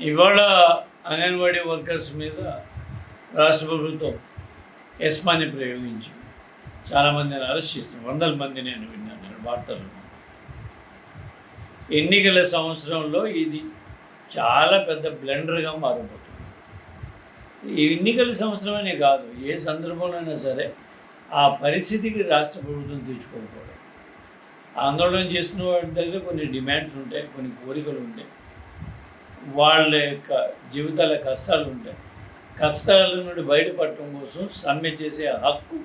ఇవాళ అంగన్వాడీ వర్కర్స్ మీద రాష్ట్ర ప్రభుత్వం ఎస్మాని ప్రయోగించి చాలామందిని అరెస్ట్ చేసింది. వందల మంది నేను విన్నాను నేను వార్తలు ఎన్నికల సంవత్సరంలో ఇది చాలా పెద్ద బ్లెండర్గా మారిపోతుంది. ఈ ఎన్నికల సంవత్సరమనే కాదు ఏ సందర్భంలోనైనా సరే ఆ పరిస్థితికి రాష్ట్ర ప్రభుత్వం తెచ్చుకోకూడదు ఆందోళన చేసిన వాడి దగ్గర కొన్ని డిమాండ్స్ ఉంటాయి కొన్ని కోరికలు ఉంటాయి. వాళ్ళ యొక్క జీవితాల కష్టాలు ఉంటాయి. కష్టాల నుండి బయటపడటం కోసం సమ్మె చేసే హక్కు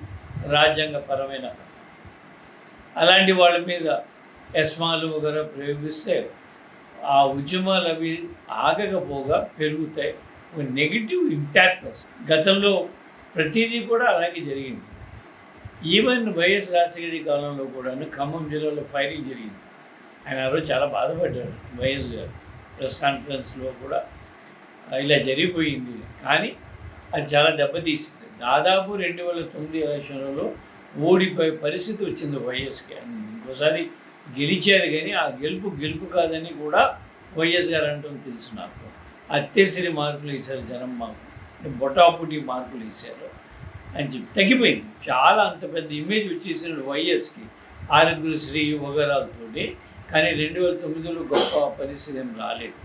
రాజ్యాంగపరమైన అలాంటి వాళ్ళ మీద యస్మాలు వగర ప్రయోగిస్తే ఆ ఉద్యమాలు అవి ఆగకపోగా పెరుగుతాయి. ఒక నెగిటివ్ ఇంపాక్ట్ వస్తుంది గతంలో ప్రతిదీ కూడా అలాగే జరిగింది. ఈవెన్ వైఎస్ రాజశేఖర కాలంలో కూడా ఖమ్మం జిల్లాలో ఫైరింగ్ జరిగింది. ఆయన ఆ రోజు చాలా బాధపడ్డాడు వైఎస్ గారు. ప్రెస్ కాన్ఫరెన్స్లో కూడా ఇలా జరిగిపోయింది. కానీ అది చాలా దెబ్బతీసింది. దాదాపు రెండు వేల తొమ్మిది ఎలక్షన్లలో ఓడిపోయే పరిస్థితి వచ్చింది వైఎస్కి. ఇంకోసారి గెలిచారు కానీ ఆ గెలుపు గెలుపు కాదని కూడా వైఎస్ గారు అంటుంది తెలుసు నాకు. అత్యసిరి మార్కులు ఇచ్చారు జనం మాకు. బొటాపుటి మార్కులు ఇచ్చారు అని చెప్పి తగ్గిపోయింది. చాలా అంత పెద్ద ఇమేజ్ వచ్చేసిన వైఎస్కి. ఆరోగ్యశ్రీ వగరాలతోటి కానీ రెండు వేల తొమ్మిదిలో గొప్ప పరిస్థితి ఏం రాలేదు.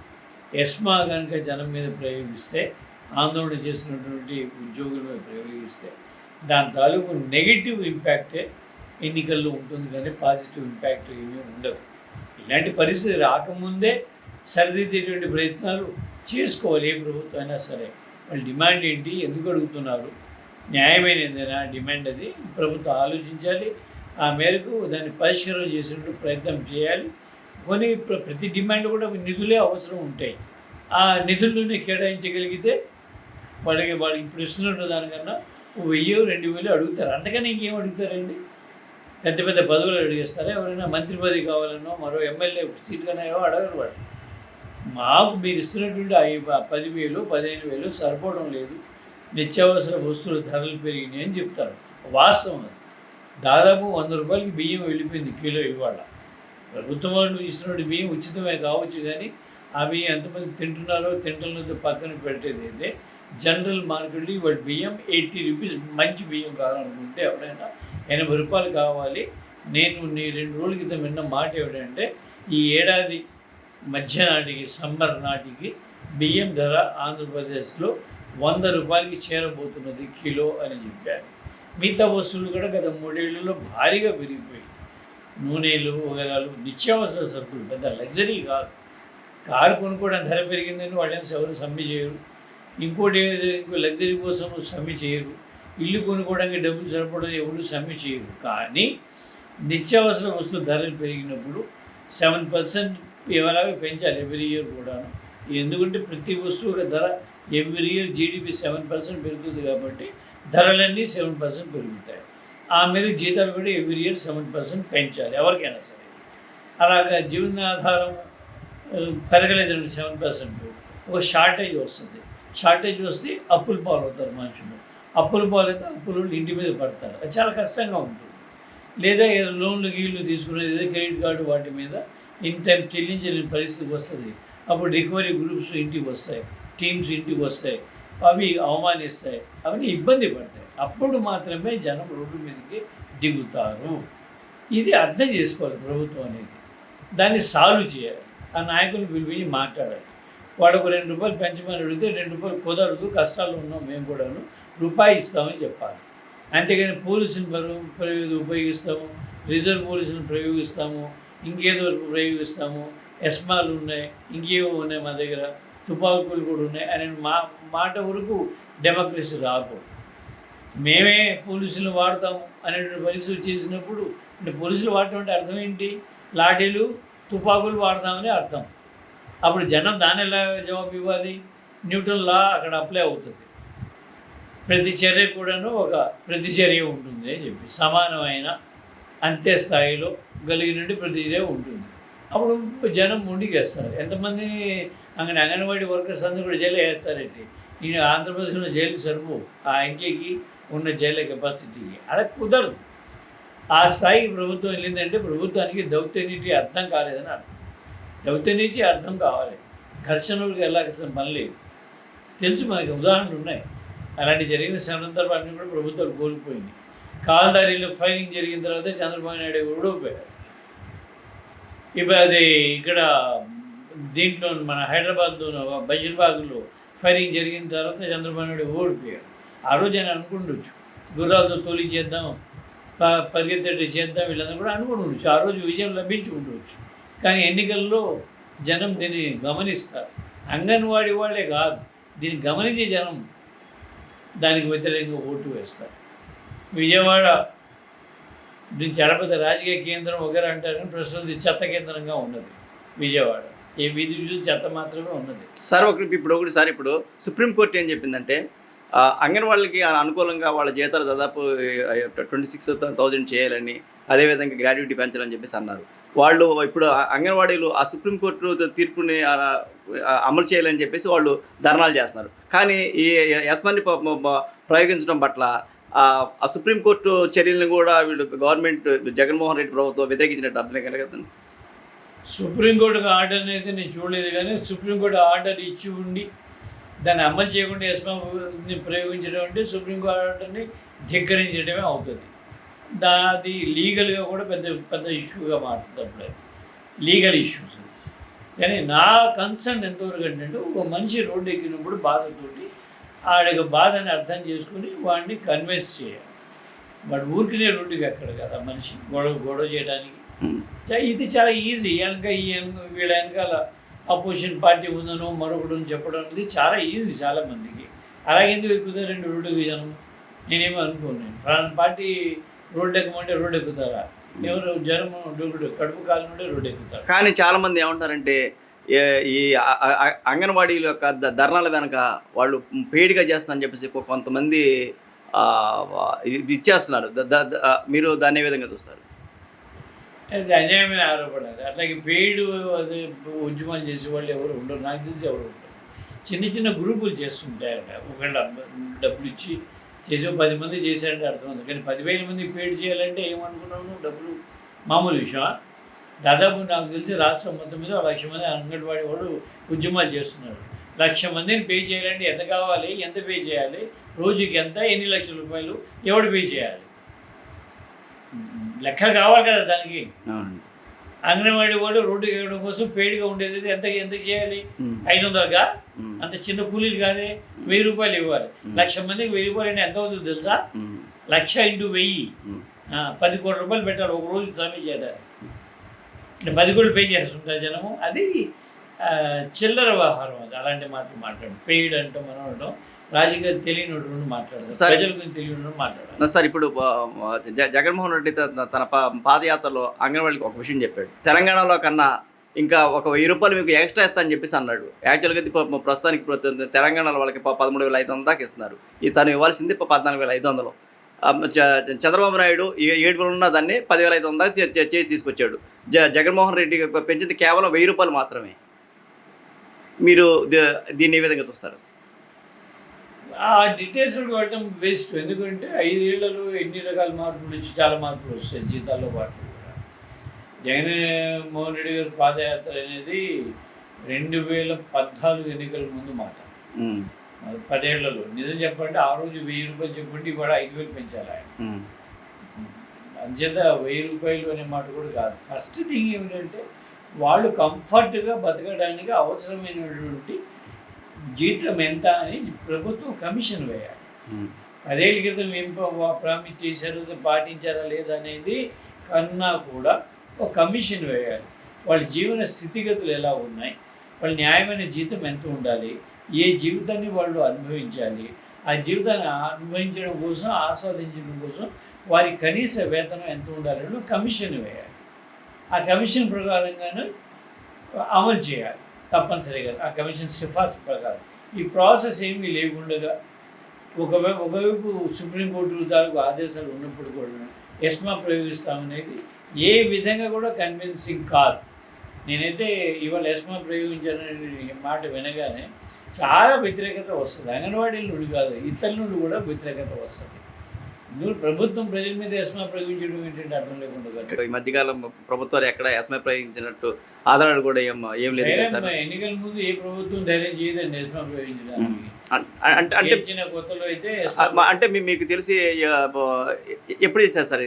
ఎస్మా కనుక జనం మీద ప్రయోగిస్తే ఆందోళన చేసినటువంటి ఉద్యోగుల మీద ప్రయోగిస్తే దాని తాలూకు నెగిటివ్ ఇంపాక్టే ఎన్నికల్లో ఉంటుంది కానీ పాజిటివ్ ఇంపాక్ట్ ఏమీ ఉండదు. ఇలాంటి పరిస్థితి రాకముందే సరిదిద్దేటువంటి ప్రయత్నాలు చేసుకోవాలి ఏ ప్రభుత్వం అయినా సరే. వాళ్ళ డిమాండ్ ఏంటి? ఎందుకు అడుగుతున్నారు? న్యాయమైనదేనా డిమాండ్ అది? ప్రభుత్వం ఆలోచించాలి. ఆ మేరకు దాన్ని పరిష్కారం చేసేటువంటి ప్రయత్నం చేయాలి. కొన్ని ప్రతి డిమాండ్ కూడా నిధులే అవసరం ఉంటాయి. ఆ నిధుల్లోనే కేటాయించగలిగితే వాళ్ళకి వాళ్ళకి ఇప్పుడు ఇస్తున్న దానికన్నా వెయ్యి రెండు వేలు అడుగుతారు. అంతకని ఇంకేం అడుగుతారండి? పెద్ద పెద్ద పదవులు అడిగేస్తారా? ఎవరైనా మంత్రి పదవి కావాలనో మరో ఎమ్మెల్యే సీట్ కన్నా అడగరు వాడు మాకు మీరు ఇస్తున్నటువంటి ఐ- పదివేలు పదిహేను వేలు సరిపోవడం లేదు. నిత్యావసర వస్తువుల ధరలు పెరిగినాయి అని చెప్తారు. వాస్తవం అది. దాదాపు వంద రూపాయలకి బియ్యం వెళ్ళిపోయింది కిలో ఇవాళ. ప్రభుత్వం వాళ్ళు ఇస్తున్న బియ్యం ఉచితమే కావచ్చు కానీ ఆ బియ్యం ఎంతమంది తింటున్నారో తింటున్నదో పక్కన పెట్టేది అయితే జనరల్ మార్కెట్లో ఇవాళ బియ్యం ఎయిటీ రూపీస్ మంచి బియ్యం కావాలనుకుంటే ఎవరైనా ఎనభై రూపాయలు కావాలి. నేను నీ రెండు రోజుల క్రితం విన్న మాట ఏమిటంటే ఈ ఏడాది మధ్య నాటికి సమ్మర్ నాటికి బియ్యం ధర ఆంధ్రప్రదేశ్లో వంద రూపాయలకి చేరబోతున్నది కిలో అని చెప్పారు. మిగతా వస్తువులు కూడా గత మూడేళ్ళలో భారీగా పెరిగిపోయాయి. నూనెలు వగరాలు నిత్యావసర సరుకులు పెద్ద లగ్జరీ కాదు. కారు కొనుక్కోవడం ధర పెరిగిందని వాళ్ళని ఎవరు సమ్మె చేయరు. ఇంకోటి ఇంకో లగ్జరీ కోసం సమ్మె చేయరు. ఇల్లు కొనుక్కోవడానికి డబ్బులు సరిపడదు ఎవరు సమ్మె చేయరు. కానీ నిత్యావసర వస్తువు ధరలు పెరిగినప్పుడు సెవెన్ పర్సెంట్ ఎవరాగా పెంచాలి ఎవ్రీ ఇయర్ కూడాను. ఎందుకంటే ప్రతి వస్తువు ధర every year GDP seven percent పెరుగుతుంది కాబట్టి ధరలన్నీ సెవెన్ పర్సెంట్ పెరుగుతాయి. ఆ మీద జీతాలు కూడా ఎవ్రీ ఇయర్ సెవెన్ పర్సెంట్ పెంచాలి ఎవరికైనా సరే. అలాగా జీవనాధారం పెరగలేదండి సెవెన్ పర్సెంట్ ఒక షార్టేజ్ వస్తుంది. షార్టేజ్ వస్తే అప్పులు పాలవుతారు మనుషులు. అప్పులు పాలైతే అప్పులు ఇంటి మీద పడతారు. అది చాలా కష్టంగా ఉంటుంది. లేదా ఏదో లోన్లు గీళ్ళు తీసుకునేది ఏదో క్రెడిట్ కార్డు వాటి మీద ఇన్ టైం చెల్లించలేని పరిస్థితి వస్తుంది. అప్పుడు రికవరీ గ్రూప్స్ ఇంటికి వస్తాయి టీమ్స్ ఇంటికి వస్తాయి. అవి అవమానిస్తాయి. అవన్నీ ఇబ్బంది పడతాయి. అప్పుడు మాత్రమే జనం రోడ్డు మీదకి దిగుతారు. ఇది అర్థం చేసుకోవాలి ప్రభుత్వం అనేది. దాన్ని సాల్వ్ చేయాలి. ఆ నాయకులు పిలిపించి మాట్లాడాలి. వాడు రెండు రూపాయలు పెంచమని అడిగితే రెండు రూపాయలు కుదరదు కష్టాలు ఉన్నాం మేము కూడాను. రూపాయి ఇస్తామని చెప్పాలి. అంతేగాని పోలీసుని ఉపయోగిస్తాము. రిజర్వ్ పోలీసులను ప్రయోగిస్తాము. ఇంకేదో ప్రయోగిస్తాము. ఎస్మాలు ఉన్నాయి ఇంకేవో ఉన్నాయి మా దగ్గర. తుపాకులు కూడా ఉన్నాయి. అనే మా మాట వరకు డెమోక్రసీ రాకూడదు మేమే పోలీసులు వాడతాము అనేటువంటి పరిస్థితి చేసినప్పుడు అంటే పోలీసులు వాడటం అంటే అర్థం ఏంటి? లాఠీలు తుపాకులు వాడతామని అర్థం. అప్పుడు జనం దాని ఎలా జవాబు ఇవ్వాలి? న్యూట్రల్ లా అక్కడ అప్లై అవుతుంది. ప్రతి చర్య కూడాను ఒక ప్రతిచర్య ఉంటుంది అని చెప్పి సమానమైన అంతే స్థాయిలో కలిగినట్టు ప్రతిచర్య ఉంటుంది. అప్పుడు జనం ముందుకేస్తారు ఎంతమంది అంగన్ అంగన్వాడీ వర్కర్స్ అందరూ కూడా జైలు వేస్తారండి. నేను ఆంధ్రప్రదేశ్లో జైలు సరుపు ఆ అంకెకి ఉన్న జైలు కెపాసిటీకి అలా కుదరదు. ఆ స్థాయికి ప్రభుత్వం వెళ్ళిందంటే ప్రభుత్వానికి దౌత్యనీతి అర్థం కాలేదని అర్థం. దౌత్యనీతి అర్థం కావాలి. ఘర్షణలకు వెళ్ళాల్సిన పని లేదు. తెలుసు మనకి ఉదాహరణలు ఉన్నాయి. అలాంటి జరిగిన సందర్భాన్ని కూడా ప్రభుత్వాలు కోల్పోయింది. కాల్దారిలో ఫైరింగ్ జరిగిన తర్వాత చంద్రబాబు నాయుడు ఓడిపోయారు ఇప్పుడు అది ఇక్కడ దీంట్లో మన హైదరాబాద్లో బషీర్బాగ్లో ఫైరింగ్ జరిగిన తర్వాత చంద్రబాబు నాయుడు ఓడిపోయారు ఆ రోజు ఆయన అనుకుండొచ్చు. గుర్రాలతో తోలి చేద్దాం ప- చేద్దాం వీళ్ళందరూ కూడా అనుకుంటుండొచ్చు ఆ రోజు విజయం లభించి ఉండవచ్చు కానీ ఎన్నికల్లో జనం దీన్ని గమనిస్తారు. అంగన్వాడీ వాళ్ళే కాదు దీన్ని గమనించే జనం దానికి వ్యతిరేకంగా ఓటు వేస్తారు. విజయవాడ దీన్ని చడపతి రాజకీయ కేంద్రం ఒకరు అంటారు కానీ ప్రస్తుతం చెత్త కేంద్రంగా ఉన్నది విజయవాడ. ఏ విధి చెత్త మాత్రమే ఉన్నది. సార్ ఒకటి ఇప్పుడు ఒకటి సార్ ఇప్పుడు సుప్రీంకోర్టు ఏం చెప్పిందంటే ఆ, అంగన్వాళ్ళకి అనుకూలంగా వాళ్ళ జీతాలు దాదాపు ట్వంటీ సిక్స్ థౌజండ్ చేయాలని అదేవిధంగా గ్రాడ్యుయేటీ పెంచాలని చెప్పేసి అన్నారు. వాళ్ళు ఇప్పుడు ఆ అంగన్వాడీలు ఆ సుప్రీంకోర్టు తీర్పుని అమలు చేయాలని చెప్పేసి వాళ్ళు ధర్నాలు చేస్తున్నారు. కానీ ఈ యస్మాన్ని ప్రయోగించడం పట్ల ఆ ఆ సుప్రీంకోర్టు చర్యలను కూడా వీళ్ళు గవర్నమెంట్ జగన్మోహన్ రెడ్డి ప్రభుత్వం వ్యతిరేకించినట్టు అర్థమే కలగదండి సుప్రీంకోర్టుకు ఆర్డర్ అయితే నేను చూడలేదు కానీ సుప్రీంకోర్టు ఆర్డర్ ఇచ్చి ఉండి దాన్ని అమలు చేయకుండా ఎస్మాని ప్రయోగించడం అంటే సుప్రీంకోర్టు ఆర్డర్ని ధిక్కరించడమే అవుతుంది. దా అది లీగల్గా కూడా పెద్ద పెద్ద ఇష్యూగా మారుతుంది అప్పుడే లీగల్ ఇష్యూస్. కానీ నా కన్సర్న్ ఎంతవరకు అంటే ఒక మనిషి రోడ్డు ఎక్కినప్పుడు బాధతోటి ఆడికి బాధని అర్థం చేసుకుని వాడిని కన్విన్స్ చేయాలి. వాడు ఊరికినే రోడ్డుకి ఎక్కడ కదా మనిషి గొడవ గొడవ చేయడానికి. ఇది చాలా ఈజీ వెనక వీళ్ళ వెనకాల అపోజిషన్ పార్టీ ఉందనో మరొకడు చెప్పడం అనేది చాలా ఈజీ చాలా మందికి. అలాగే ఎందుకు ఎక్కుతారండి రోడ్డు జనం నేనేమో అనుకోను ఫలానా పార్టీ రోడ్డు ఎక్కమంటే రోడ్డు ఎక్కుతారా? ఎవరు జనం రోడ్డు కడుపు కాలం రోడ్డు ఎక్కుతారు. కానీ చాలా మంది ఏమంటారంటే ఈ అంగన్వాడీల యొక్క ధర్నాల వెనక వాళ్ళు పేడిగా చేస్తారని చెప్పేసి కొంతమంది ఇచ్చేస్తున్నారు మీరు దాన్ని ఏ విధంగా చూస్తారు? అది అన్యాయమైన ఆధారపడాలి. అట్లాగే పెయిడ్ అది ఉద్యమాలు చేసే వాళ్ళు ఎవరు ఉండరు. నాకు తెలిసి ఎవరు ఉండరు. చిన్న చిన్న గ్రూపులు చేస్తుంటారట ఒకళ్ళు డబ్బులు ఇచ్చి చేసే పది మంది చేశారంటే అర్థం ఉంది. కానీ పదివేల మంది పెయిడ్ చేయాలంటే ఏమనుకున్నాము? డబ్బులు మామూలు విషయమా దాదాపు నాకు తెలిసి రాష్ట్రం మొత్తం మీద లక్ష మంది అంగన్వాడీ వాళ్ళు ఉద్యమాలు చేస్తున్నారు. లక్ష మందిని పే చేయాలంటే ఎంత కావాలి? ఎంత పే చేయాలి? రోజుకి ఎంత? ఎన్ని లక్షల రూపాయలు? ఎవడు పే చేయాలి? లెక్క కావాలి కదా దానికి. అంగన్వాడీ వాడు రోడ్డు ఎక్కడం కోసం పేడిగా ఉండేది. ఎంత ఎంత చేయాలి? ఐదు వందలుగా? అంత చిన్న కూలీలు కాదే? వెయ్యి రూపాయలు ఇవ్వాలి. లక్ష మందికి వెయ్యి రూపాయలు అంటే ఎంత అవుతుందో తెలుసా? లక్ష ఇంటూ వెయ్యి. పది కోట్ల రూపాయలు పెట్టాలి. ఒక రోజు సమయం చేయడానికి అంటే పది కోట్లు పే చేస్తుంటారు జనము. అది చిల్లర వ్యవహారం అది. అలాంటి మాటలు మాట్లాడు. పెయిడ్ అంటే మనం అనడం. రాజకీయ సరే. ప్రజల గురించి తెలియనోడు మాట్లాడాలి సార్ ఇప్పుడు జగన్మోహన్ రెడ్డి తన పాదయాత్రలో అంగన్వాడికి ఒక విషయం చెప్పాడు. తెలంగాణలో కన్నా ఇంకా ఒక వెయ్యి రూపాయలు మీకు ఎక్స్ట్రా ఇస్తా అని చెప్పేసి అన్నాడు. యాక్చువల్గా ప్రస్తుతానికి తెలంగాణలో వాళ్ళకి పదమూడు వేల ఐదు వందల దాకా ఇస్తున్నారు. ఈ తను ఇవ్వాల్సింది పద్నాలుగు వేల ఐదు వందలు. చంద్రబాబు నాయుడు ఏడు వేలు ఉన్న దాన్ని పదివేల ఐదు వందల చేసి తీసుకొచ్చాడు. జ జగన్మోహన్ రెడ్డి పెంచింది కేవలం వెయ్యి రూపాయలు మాత్రమే. మీరు దీన్ని ఏ విధంగా చూస్తారు? ఆ డీటెయిల్స్ వెళ్ళడం వేస్ట్ ఎందుకంటే ఐదేళ్ళలో ఎన్ని రకాల మార్పులు వచ్చి చాలా మార్పులు వస్తాయి జీతాల్లో పాటు కూడా. జగన్మోహన్ రెడ్డి గారి పాదయాత్ర అనేది రెండు వేల పద్నాలుగు ఎన్నికల ముందు మాట పదేళ్ళలో. నిజం చెప్పండి ఆ రోజు వెయ్యి రూపాయలు చెప్పండి ఇవాళ ఐదు వేలు పెంచాలి ఆయన. అంచేత వెయ్యి రూపాయలు అనే మాట కూడా కాదు. ఫస్ట్ థింగ్ ఏమిటంటే వాళ్ళు కంఫర్ట్గా బతకడానికి అవసరమైనటువంటి జీతం ఎంత అని ప్రభుత్వం కమిషన్ వేయాలి. పదేళ్ళ క్రితం ఏం ప్రామిస్ చేశారు పాటించారా లేదా అనేది కన్నా కూడా ఒక కమిషన్ వేయాలి. వాళ్ళ జీవన స్థితిగతులు ఎలా ఉన్నాయి? వాళ్ళ న్యాయమైన జీతం ఎంత ఉండాలి? ఏ జీవితాన్ని వాళ్ళు అనుభవించాలి? ఆ జీవితాన్ని అనుభవించడం కోసం ఆస్వాదించడం కోసం వారి కనీస వేతనం ఎంత ఉండాలని కమిషన్ వేయాలి. ఆ కమిషన్ ప్రకారంగానే అమలు చేయాలి. తప్పనిసరిగా. ఆ కమిషన్ సిఫార్సు ప్రకారం. ఈ ప్రాసెస్ ఏమీ లేకుండగా ఒకవైపు ఒకవైపు సుప్రీంకోర్టు తాలూకు ఆదేశాలు ఉన్నప్పుడు కూడా ఎస్మా ప్రయోగిస్తామనేది ఏ విధంగా కూడా కన్విన్సింగ్ కాదు. నేనైతే ఇవాళ ఎస్మా ప్రయోగించాలనే మాట వినగానే చాలా వ్యతిరేకత వస్తుంది. అంగన్వాడీల నుండి కాదు ఇతరుల నుండి కూడా వ్యతిరేకత వస్తుంది. ఇందులో ప్రభుత్వం ప్రజల మీద ఎస్మా ప్రయోగించడం ఏంటంటే అర్థం లేకుండా. ఈ మధ్యకాలం ప్రభుత్వాలు ఎక్కడ ఎస్మై ప్రయోగించినట్టు ఆధారాలు కూడా ఏం ఏం లేదు సార్? ఎన్నికల ముందు ఏ ప్రభుత్వం ధైర్యం చేయదండి ఎస్మా ప్రయోగించడానికి? అంటే అంటే మీకు తెలిసి ఎప్పుడు చేశారు సార్?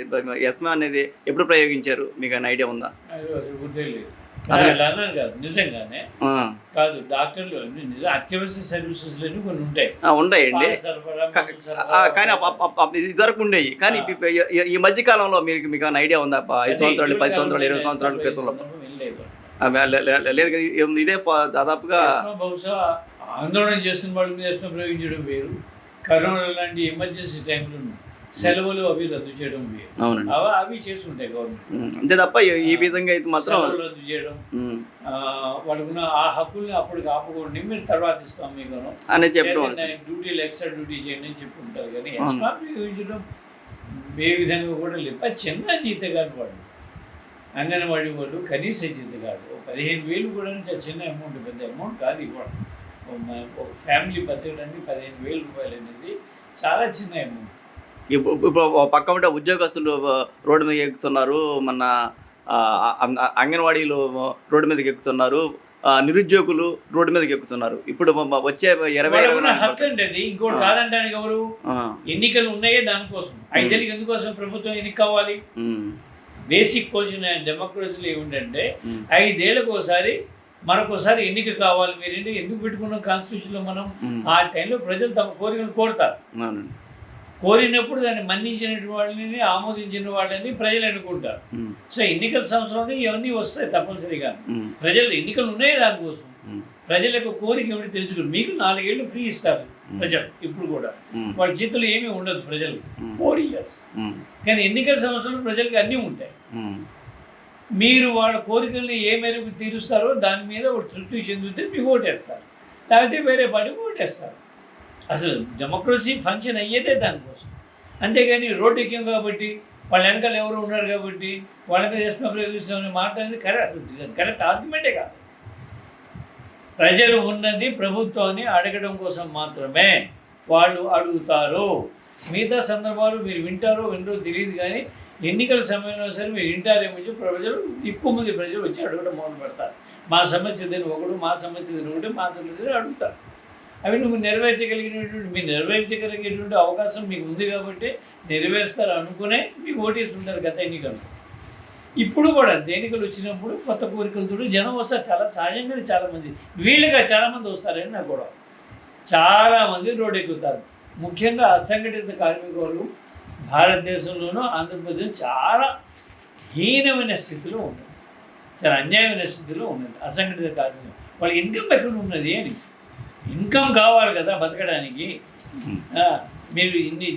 ఎస్మా అనేది ఎప్పుడు ప్రయోగించారు? మీకు ఐడియా ఉందా? నిజంగానే కాదు డాక్టర్లు నిజం అత్యవసర సర్వీసెస్ కొన్ని ఉంటాయి. ఉన్నాయండి. కానీ ఇదివరకు ఉండేవి. కానీ ఈ- మధ్య కాలంలో మీకు మీకు ఐడియా ఉందా? ఐదు సంవత్సరాలు పది సంవత్సరాలు ఇరవై సంవత్సరాల క్రితంలో. లేదు. ఇదే దాదాపుగా బహుశా ఆందోళన చేస్తున్న వాళ్ళ మీద ప్రయోగించడం వేరు. కరోనా లాంటి ఎమర్జెన్సీ టైంలో సెలవులు అవి రద్దు చేయడం అవునండి. అవి అవి చేస్తుంటాయి గవర్నమెంట్. అంతే తప్ప ఈ- విధంగా అయితే మాత్రం రద్దు చేయడం వాళ్ళకున్న ఆ హక్కుల్ని అప్పటికి ఆపుకోండి మీరు తర్వాత ఇస్తాం మీకు అనేది చెప్పడం. డ్యూటీలు ఎక్స్ట్రా డ్యూటీ చేయండి అని చెప్పుకుంటారు కానీ. ఎక్స్ట్రా ఏ విధంగా కూడా లేదు. చిన్న జీతగాడు వాళ్ళు అంగన్వాడీ వాళ్ళు కనీస జీతగాడు. ఒక పదిహేను వేలు కూడా చిన్న అమౌంట్ పెద్ద అమౌంట్ కాదు ఇవ్వడం ఒక ఫ్యామిలీ బతకడానికి పదిహేను వేల రూపాయలు అనేది చాలా చిన్న అమౌంట్. ఇప్పుడు పక్క ఉంటే ఉద్యోగస్తులు రోడ్డు మీద ఎక్కుతున్నారు. మన అంగన్వాడీలు రోడ్డు మీదకి ఎక్కుతున్నారు. నిరుద్యోగులు రోడ్డు మీదకి ఎక్కుతున్నారు. ఇప్పుడు వచ్చే ఇరవై హక్కు అది ఇంకోటి. కాదంటానికి ఎవరు? ఎన్నికలు ఉన్నాయే దానికోసం. ఐదేళ్ళకి ఎందుకోసం ప్రభుత్వం ఎన్నిక కావాలి? బేసిక్ క్వశ్చన్ డెమోక్రసీలో ఏమిటంటే ఐదేళ్ళకు ఒకసారి మరొకసారి ఎన్నిక కావాలి మీరేంటి ఎందుకు పెట్టుకున్నాం కాన్స్టిట్యూషన్లో మనం? ఉమ్, ఆ టైంలో ప్రజలు తమ కోరికలు కోరుతారు. కోరినప్పుడు దాన్ని మన్నించిన వాళ్ళని ఆమోదించిన వాళ్ళని ప్రజలు అనుకుంటారు సో ఎన్నికల సంవత్సరంలో ఇవన్నీ వస్తాయి తప్పనిసరిగా. ప్రజలు ఎన్నికలు ఉన్నాయి దానికోసం. ప్రజలకు కోరిక ఏమిటి తెలుసుకుని మీకు నాలుగేళ్ళు ఫ్రీ ఇస్తారు ప్రజలు ఇప్పుడు కూడా. వాళ్ళ చేతులు ఏమీ ఉండదు ప్రజలు. ఫోర్ ఇయర్స్ కానీ ఎన్నికల సంవత్సరంలో ప్రజలకు అన్నీ ఉంటాయి. మీరు వాళ్ళ కోరికల్ని ఏ మేరకు తీరుస్తారో దాని మీద ఒక తృప్తి చెందితే మీకు ఓటేస్తారు. లేకపోతే వేరే పార్టీకి ఓటేస్తారు. అసలు డెమోక్రసీ ఫంక్షన్ అయ్యేదే దానికోసం. అంతేగాని రోడ్డు ఎక్కాం కాబట్టి వాళ్ళ వెనకాల ఎవరు ఉన్నారు కాబట్టి వాళ్ళకి చేసిన ప్రయోగిస్తామని మాట అనేది కరెక్ట్. అసలు కరెక్ట్ ఆర్గ్యుమెంటే కాదు. ప్రజలు ఉన్నది ప్రభుత్వాన్ని అడగడం కోసం మాత్రమే వాళ్ళు అడుగుతారు. మిగతా సందర్భాలు మీరు వింటారో వినరో తెలియదు కానీ ఎన్నికల సమయంలో సరే మీరు వింటారేమో చెప్పి ప్రజలు ఎక్కువ మంది ప్రజలు వచ్చి అడగడం మొదలు పెడతారు మా సమస్య దీని ఒకడు మా సమస్య దీని ఒకటి మా సమస్య అడుగుతారు. అవి నువ్వు నెరవేర్చగలిగినటువంటి మీరు నెరవేర్చగలిగేటువంటి అవకాశం మీకు ఉంది కాబట్టి నెరవేరుస్తారు అనుకునే మీకు ఓటేస్తుంటారు గత ఎన్నికలు ఇప్పుడు కూడా దేనికలు ఎన్నికలు వచ్చినప్పుడు కొత్త కోరికలతో జనం వస్తారు చాలా సహజంగానే చాలామంది వీళ్ళుగా చాలామంది వస్తారని నాకు కూడా చాలామంది రోడ్డు ఎక్కుతారు. ముఖ్యంగా అసంఘటిత కార్మికులు భారతదేశంలోనూ ఆంధ్రప్రదేశ్ చాలా హీనమైన స్థితిలో ఉంది చాలా అన్యాయమైన స్థితిలో ఉన్నది అసంఘటిత కార్మికులు. వాళ్ళకి ఇన్కమ్ ఎక్కడ ఉన్నది అని ఇన్కమ్ కావాలి కదా బతకడానికి. మీరు ఇన్ని